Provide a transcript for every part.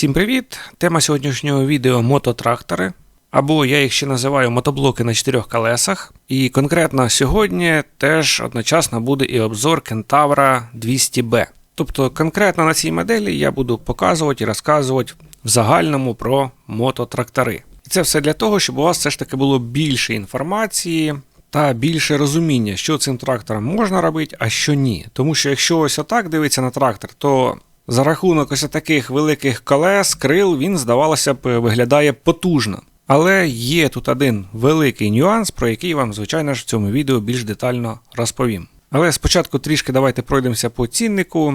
Всім привіт! Тема сьогоднішнього відео мототрактори, або я їх ще називаю мотоблоки на чотирьох колесах. І конкретно сьогодні теж одночасно буде і обзор Кентавра 200B. Тобто конкретно на цій моделі я буду показувати і розказувати в загальному про мототрактори. І це все для того, щоб у вас все ж таки було більше інформації та більше розуміння, що цим трактором можна робити, а що ні. Тому що якщо ось отак дивиться на трактор, то за рахунок ось таких великих колес, крил, він, здавалося б, виглядає потужно. Але є тут один великий нюанс, про який вам, звичайно ж, в цьому відео більш детально розповім. Але спочатку трішки давайте пройдемося по ціннику.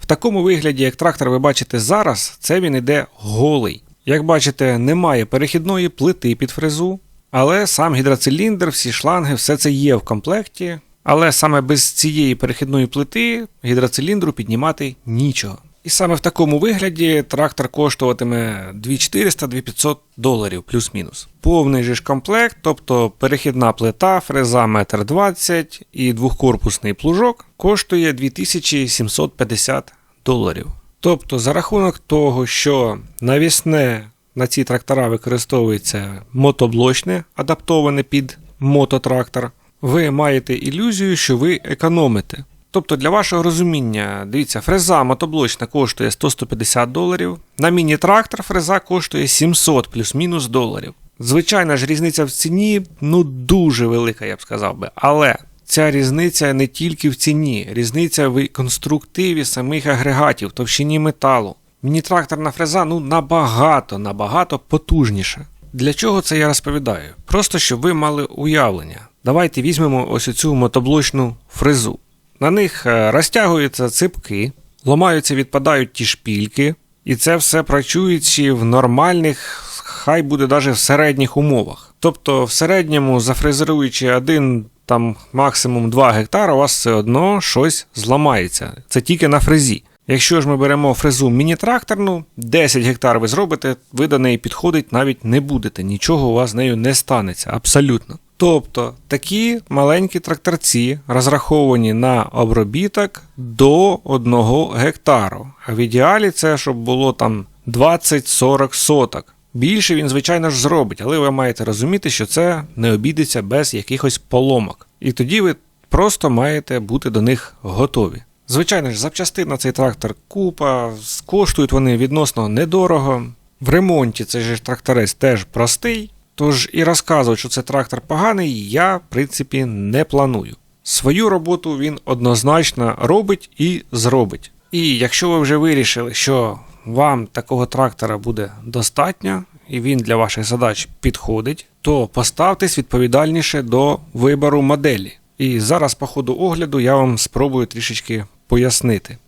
В такому вигляді, як трактор ви бачите зараз, це він іде голий. Як бачите, немає перехідної плити під фрезу, але сам гідроциліндр, всі шланги, все це є в комплекті. Але саме без цієї перехідної плити гідроциліндру піднімати нічого. І саме в такому вигляді трактор коштуватиме 2400-2500 доларів плюс-мінус. Повний же ж комплект, тобто перехідна плита, фреза 1,20 м і двохкорпусний плужок коштує 2750 доларів. Тобто, за рахунок того, що навісне на ці трактора використовується мотоблочне, адаптоване під мототрактор ви маєте ілюзію, що ви економите. Тобто, для вашого розуміння, дивіться, фреза мотоблочна коштує 100-150 доларів, на міні-трактор фреза коштує 700 плюс-мінус доларів. Звичайна ж різниця в ціні ну дуже велика, я б сказав би. Але ця різниця не тільки в ціні, різниця в конструктиві самих агрегатів, товщині металу. Міні-тракторна фреза ну набагато, набагато потужніша. Для чого це я розповідаю? Просто щоб ви мали уявлення. Давайте візьмемо ось цю мотоблочну фрезу. На них е, розтягуються ципки, ламаються, відпадають ті шпільки, і це все працюючи в нормальних, хай буде навіть в середніх умовах. Тобто, в середньому, зафрезеруючи один там максимум 2 гектара, у вас все одно щось зламається. Це тільки на фрезі. Якщо ж ми беремо фрезу міні-тракторну, 10 гектар ви зробите, ви до неї підходить навіть не будете, нічого у вас з нею не станеться, абсолютно. Тобто такі маленькі тракторці розраховані на обробіток до 1 гектару. А в ідеалі це щоб було там 20-40 соток. Більше він, звичайно ж, зробить, але ви маєте розуміти, що це не обійдеться без якихось поломок. І тоді ви просто маєте бути до них готові. Звичайно ж, запчастин на цей трактор купа, коштують вони відносно недорого. В ремонті цей же тракторець теж простий. Тож і розказувати, що це трактор поганий, я, в принципі, не планую. Свою роботу він однозначно робить і зробить. І якщо ви вже вирішили, що вам такого трактора буде достатньо, і він для ваших задач підходить, то поставтесь відповідальніше до вибору моделі. І зараз, по ходу огляду, я вам спробую трішечки пояснити.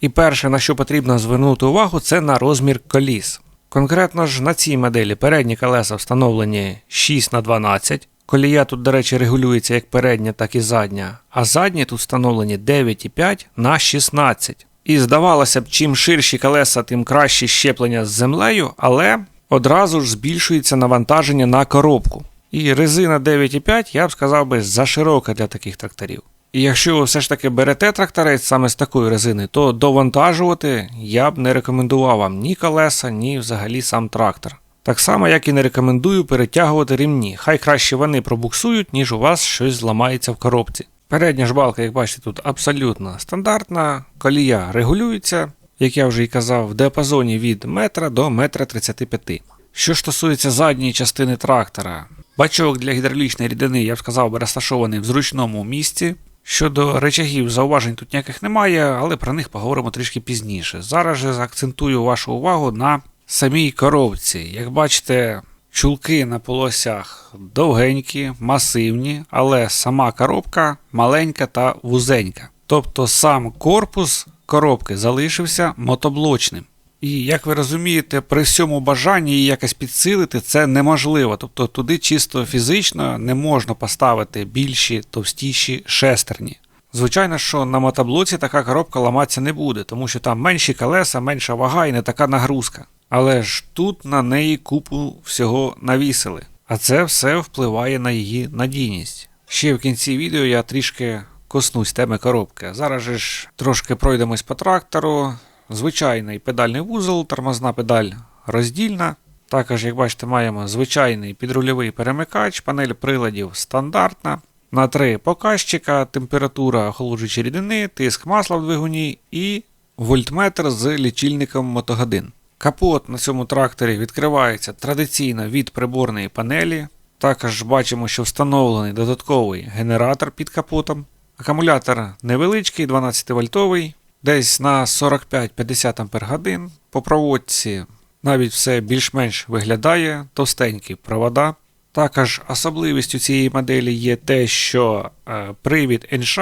І перше, на що потрібно звернути увагу, це на розмір коліс. Конкретно ж на цій моделі передні колеса встановлені 6 на 12 Колія тут, до речі, регулюється як передня, так і задня, а задні тут встановлені 9,5 на 16. І здавалося б, чим ширші колеса, тим краще щеплення з землею, але одразу ж збільшується навантаження на коробку. І резина 9,5, я б сказав би, заширока для таких тракторів. І якщо ви все ж таки берете тракторець саме з такої резини, то довантажувати я б не рекомендував вам ні колеса, ні взагалі сам трактор. Так само, як і не рекомендую перетягувати ремні. Хай краще вони пробуксують, ніж у вас щось зламається в коробці. Передня ж балка, як бачите, тут абсолютно стандартна, колія регулюється, як я вже і казав, в діапазоні від метра до метра 35 Що ж стосується задньої частини трактора, бачок для гідравлічної рідини, я б сказав, розташований в зручному місці. Щодо речагів, зауважень тут ніяких немає, але про них поговоримо трішки пізніше. Зараз же заакцентую вашу увагу на самій коробці. Як бачите, чулки на полосях довгенькі, масивні, але сама коробка маленька та вузенька. Тобто сам корпус коробки залишився мотоблочним. І як ви розумієте, при всьому бажанні її якось підсилити це неможливо. Тобто туди чисто фізично не можна поставити більші товстіші шестерні. Звичайно, що на мотоблоці така коробка ламатися не буде, тому що там менші колеса, менша вага і не така нагрузка. Але ж тут на неї купу всього навісили, а це все впливає на її надійність. Ще в кінці відео я трішки коснусь теми коробки. Зараз же ж трошки пройдемось по трактору звичайний педальний вузол, тормозна педаль роздільна. Також, як бачите, маємо звичайний підрульовий перемикач, панель приладів стандартна. На три показчика, температура охолоджуючої рідини, тиск масла в двигуні і вольтметр з лічильником мотогодин. Капот на цьому тракторі відкривається традиційно від приборної панелі. Також бачимо, що встановлений додатковий генератор під капотом. Акумулятор невеличкий, 12 вольтовий, десь на 45-50 Ах. По проводці навіть все більш-менш виглядає, товстенькі провода. Також особливістю цієї моделі є те, що е, привід НШ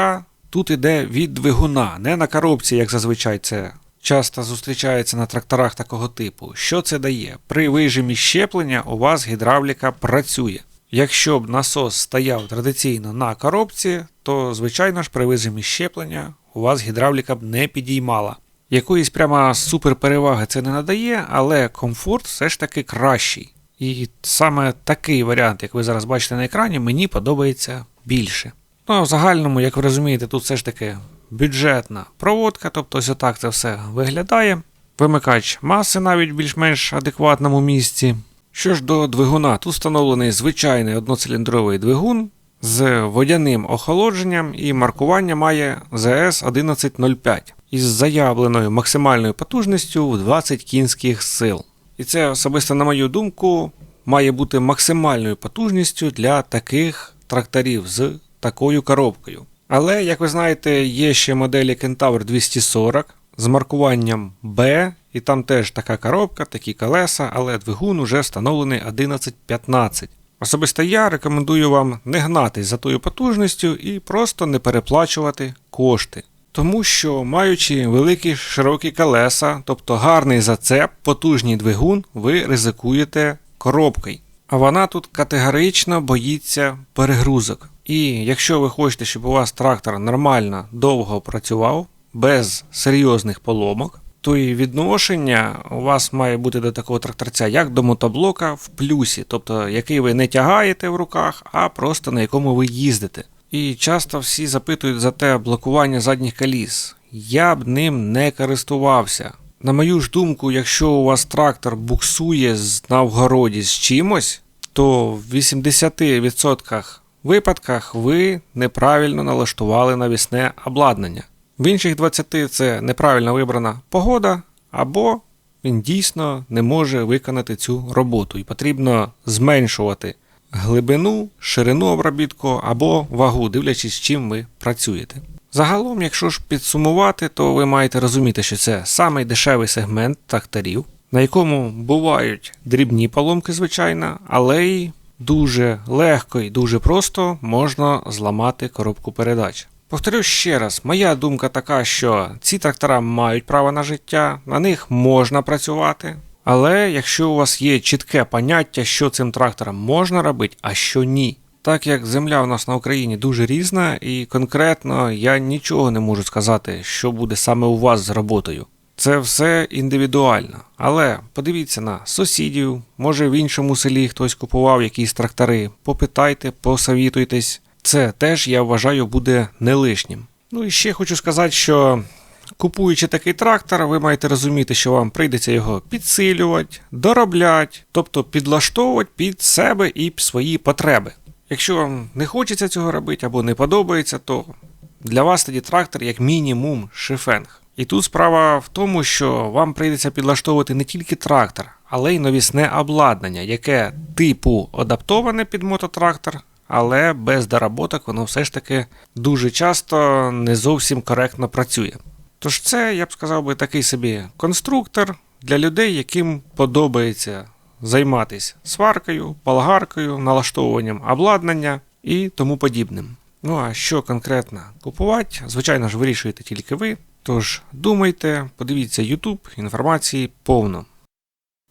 тут іде від двигуна, не на коробці, як зазвичай це часто зустрічається на тракторах такого типу. Що це дає? При вижимі щеплення у вас гідравліка працює. Якщо б насос стояв традиційно на коробці, то звичайно ж при вижимі щеплення у вас гідравліка б не підіймала. Якоїсь прямо суперпереваги це не надає, але комфорт все ж таки кращий. І саме такий варіант, як ви зараз бачите на екрані, мені подобається більше. Ну, а в загальному, як ви розумієте, тут все ж таки бюджетна проводка, тобто ось отак це все виглядає. Вимикач маси навіть в більш-менш адекватному місці. Що ж до двигуна, тут встановлений звичайний одноциліндровий двигун з водяним охолодженням і маркування має ZS 1105 із заявленою максимальною потужністю в 20 кінських сил. І це особисто, на мою думку, має бути максимальною потужністю для таких тракторів з такою коробкою. Але, як ви знаєте, є ще моделі Kentaur 240 з маркуванням B, і там теж така коробка, такі колеса, але двигун уже встановлений 1115. Особисто я рекомендую вам не гнатись за тою потужністю і просто не переплачувати кошти. Тому що, маючи великі широкі колеса, тобто гарний зацеп, потужний двигун, ви ризикуєте коробкою. А вона тут категорично боїться перегрузок. І якщо ви хочете, щоб у вас трактор нормально довго працював, без серйозних поломок, то і відношення у вас має бути до такого тракторця, як до мотоблока в плюсі, тобто який ви не тягаєте в руках, а просто на якому ви їздите. І часто всі запитують за те блокування задніх коліс. Я б ним не користувався. На мою ж думку, якщо у вас трактор буксує на вгороді з чимось, то в 80% випадках ви неправильно налаштували навісне обладнання. В інших 20 це неправильно вибрана погода, або він дійсно не може виконати цю роботу, і потрібно зменшувати глибину, ширину обробітку або вагу, дивлячись, з чим ви працюєте. Загалом, якщо ж підсумувати, то ви маєте розуміти, що це самий дешевий сегмент тракторів, на якому бувають дрібні поломки, звичайно, але й дуже легко і дуже просто можна зламати коробку передач. Повторю ще раз, моя думка така, що ці трактора мають право на життя, на них можна працювати. Але якщо у вас є чітке поняття, що цим трактором можна робити, а що ні. Так як земля у нас на Україні дуже різна, і конкретно я нічого не можу сказати, що буде саме у вас з роботою. Це все індивідуально. Але подивіться на сусідів, може в іншому селі хтось купував якісь трактори, попитайте, посовітуйтесь. Це теж, я вважаю, буде не лишнім. Ну і ще хочу сказати, що купуючи такий трактор, ви маєте розуміти, що вам прийдеться його підсилювати, доробляти, тобто підлаштовувати під себе і свої потреби. Якщо вам не хочеться цього робити або не подобається, то для вас тоді трактор як мінімум шифенг. І тут справа в тому, що вам прийдеться підлаштовувати не тільки трактор, але й новісне обладнання, яке типу адаптоване під мототрактор, але без доработок воно все ж таки дуже часто не зовсім коректно працює. Тож це, я б сказав би, такий собі конструктор для людей, яким подобається займатися сваркою, болгаркою, налаштовуванням обладнання і тому подібним. Ну а що конкретно купувати, звичайно ж, вирішуєте тільки ви. Тож думайте, подивіться YouTube, інформації повно.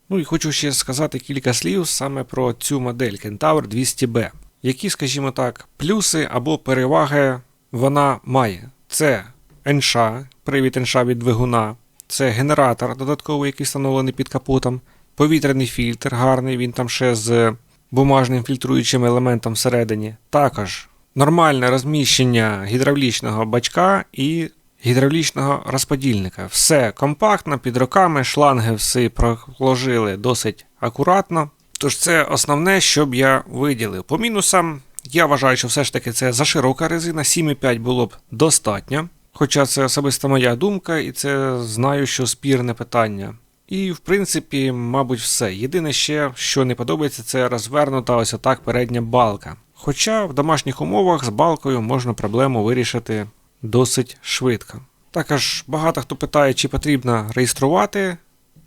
Ну і хочу ще сказати кілька слів саме про цю модель Kentaur 200B. Які, скажімо так, плюси або переваги вона має. Це НШ, привід НШ від двигуна, це генератор додатковий, який встановлений під капотом, повітряний фільтр гарний, він там ще з бумажним фільтруючим елементом всередині. Також нормальне розміщення гідравлічного бачка і гідравлічного розподільника. Все компактно, під руками, шланги всі проложили досить акуратно. Тож це основне, що б я виділив. По мінусам, я вважаю, що все ж таки це заширока резина, 7,5 було б достатньо. Хоча це особиста моя думка, і це знаю, що спірне питання. І, в принципі, мабуть, все. Єдине ще, що не подобається, це розвернута ось отак передня балка. Хоча в домашніх умовах з балкою можна проблему вирішити досить швидко. Також багато хто питає, чи потрібно реєструвати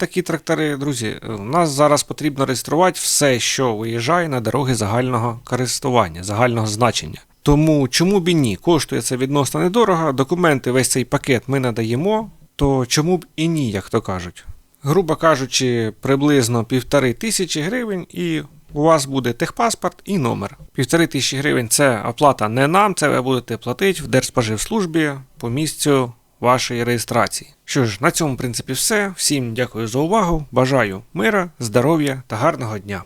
такі трактори. Друзі, у нас зараз потрібно реєструвати все, що виїжджає на дороги загального користування, загального значення. Тому чому б і ні? Коштує це відносно недорого, документи, весь цей пакет ми надаємо, то чому б і ні, як то кажуть. Грубо кажучи, приблизно півтори тисячі гривень, і у вас буде техпаспорт і номер. Півтори тисячі гривень це оплата не нам, це ви будете платити в Держспоживслужбі по місцю вашої реєстрації. Що ж, на цьому в принципі все. Всім дякую за увагу. Бажаю мира, здоров'я та гарного дня.